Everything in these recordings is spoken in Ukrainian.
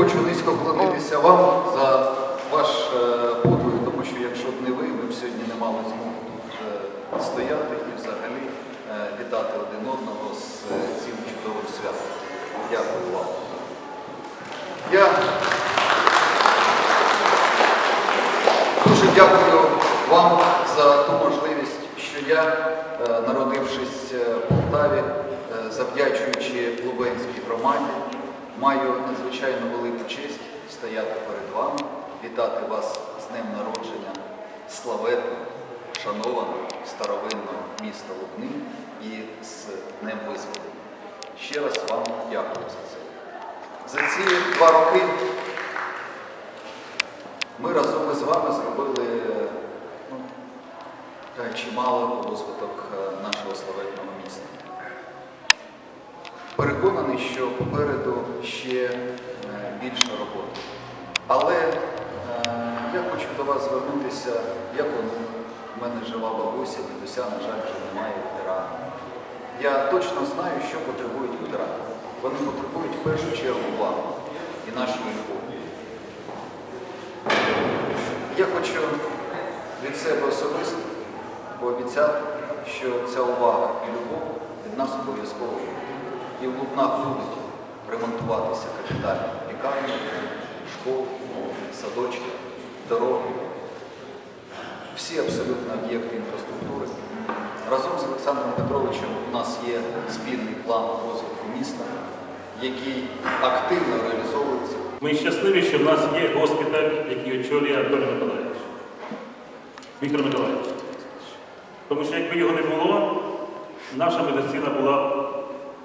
хочу низько вклонитися вам за ваш е, подвиг, тому що якщо б не ви, ми б сьогодні не мали змогу тут е, стояти і взагалі е, вітати один одного з цим чудовим святом. Дякую вам. Я дуже дякую вам за ту можливість, що я, народившись в Полтаві, завдячуючи Лубенській громаді, маю надзвичайно велику честь стояти перед вами, вітати вас з днем народження славетного, шанованого, старовинного міста Лубни і з Днем Визволення. Ще раз вам дякую за це. За ці два роки ми разом із вами зробили ну, е, чимало розвиток е, нашого славетного міста. Переконаний, що попереду ще е, більше роботи. Але е, я хочу до вас звернутися, як онук. У мене жива бабуся, дідуся, на жаль, вже немає ветерана. Я точно знаю, що потребують ветерани. Вони потребують в першу чергу уваги і нашої любові. Я хочу від себе особисто пообіцяти, що ця увага і любов від нас обов'язково буде. І в Лубнах будуть ремонтуватися капітальні лікарні, школи, садочки, дороги, всі абсолютно об'єкти інфраструктури. Разом з Олександром Петровичем у нас є спільний план розвитку міста, який активно реалізовується. Ми щасливі, що в нас є госпіталь, який очолює Анатолій Миколаївич. Віктор Миколаївич. Тому що якби його не було, наша медицина була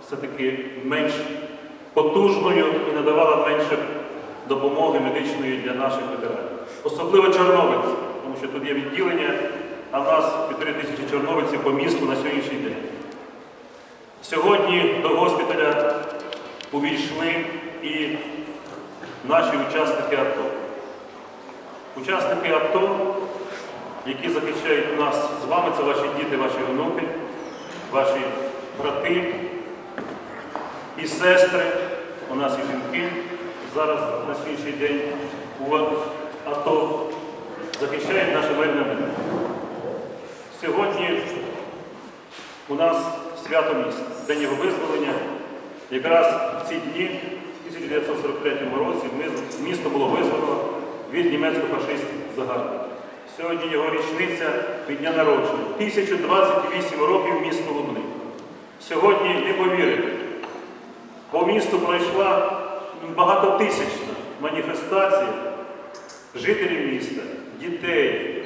все-таки менш потужною і надавала менше допомоги медичної для наших ветеранів. Особливо чорнобильці, тому що тут є відділення, а в нас півтори тисячі чорнобильців по місту на сьогоднішній день. Сьогодні до госпіталя увійшли і наші учасники АТО. Учасники АТО, які захищають нас з вами, це ваші діти, ваші онуки, ваші брати і сестри, у нас і жінки зараз на сьогоднішній день у АТО захищають наше мирне небо. Сьогодні у нас свято міста, День його визволення. Якраз в ці дні, в 1943 році, місто було визволено від німецько-фашистських загарбників. Сьогодні його річниця від дня народження. 1028 років місту Лубни. Сьогодні не повірите, по місту пройшла багатотисячна маніфестація жителів міста, дітей,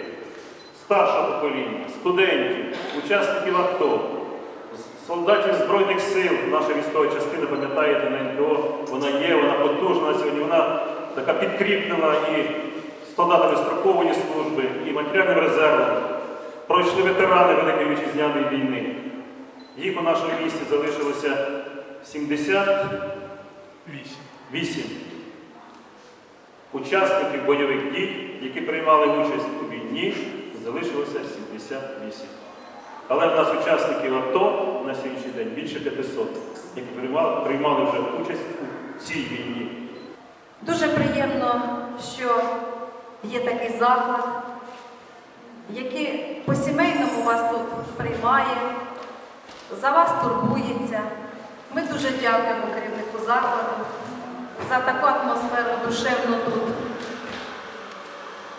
старшого покоління, студентів, учасників АТО, солдатів Збройних сил, наша військова частина, пам'ятаєте, на НПО, вона є, вона потужна сьогодні, вона така підкріплена і солдатами строкової служби, і матеріальним резервом. Пройшли ветерани Великої Вітчизняної війни. Їх у нашому місті залишилося 78 учасників бойових дій, які приймали участь у війні, залишилося 78. Але в нас учасників АТО на сьогоднішній день більше 500, які приймали, приймали вже участь у цій війні. Дуже приємно, що є такий заклад, який по-сімейному вас тут приймає, за вас турбується. Ми дуже дякуємо керівнику закладу за таку атмосферу душевну тут.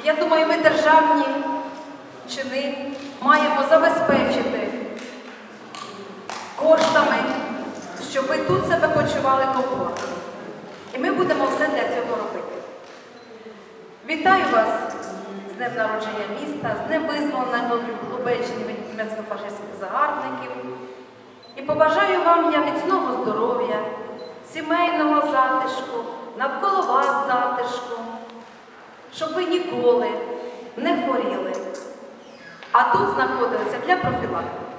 Я думаю, ми державні чини маємо забезпечити коштами, щоб ви тут себе почували комфортно. І ми будемо все для цього робити. Вітаю вас з днем народження міста, з днем визволення Лубенщини німецько-фашистських загарбників. І побажаю вам я міцного здоров'я, сімейного затишку, навколо вас затишку, щоб ви ніколи не хворіли, а тут знаходилися для профілактики.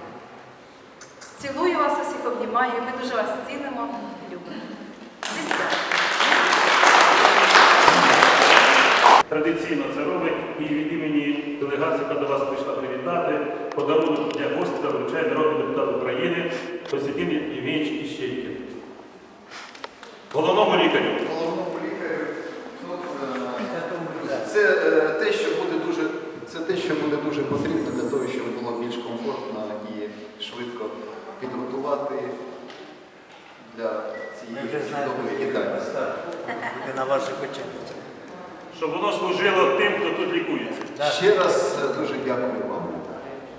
Цілую вас усіх, обнімаю, ми дуже вас цінимо любимо. Зі! Традиційно це робить і від імені делегації, яка до вас прийшла привітати, подарунок для гостя вручає народний депутат України Костянтин Євгенійович Іщейкін. Головному лікарю. Головному лікарю це е, те, що буде дуже, це те, що буде дуже потрібно для того, щоб було більш комфортно і швидко підготувати для цієї чудової їдальні. Буде на ваших очах. Щоб воно служило тим, хто тут лікується. Ще раз е, дуже дякую вам.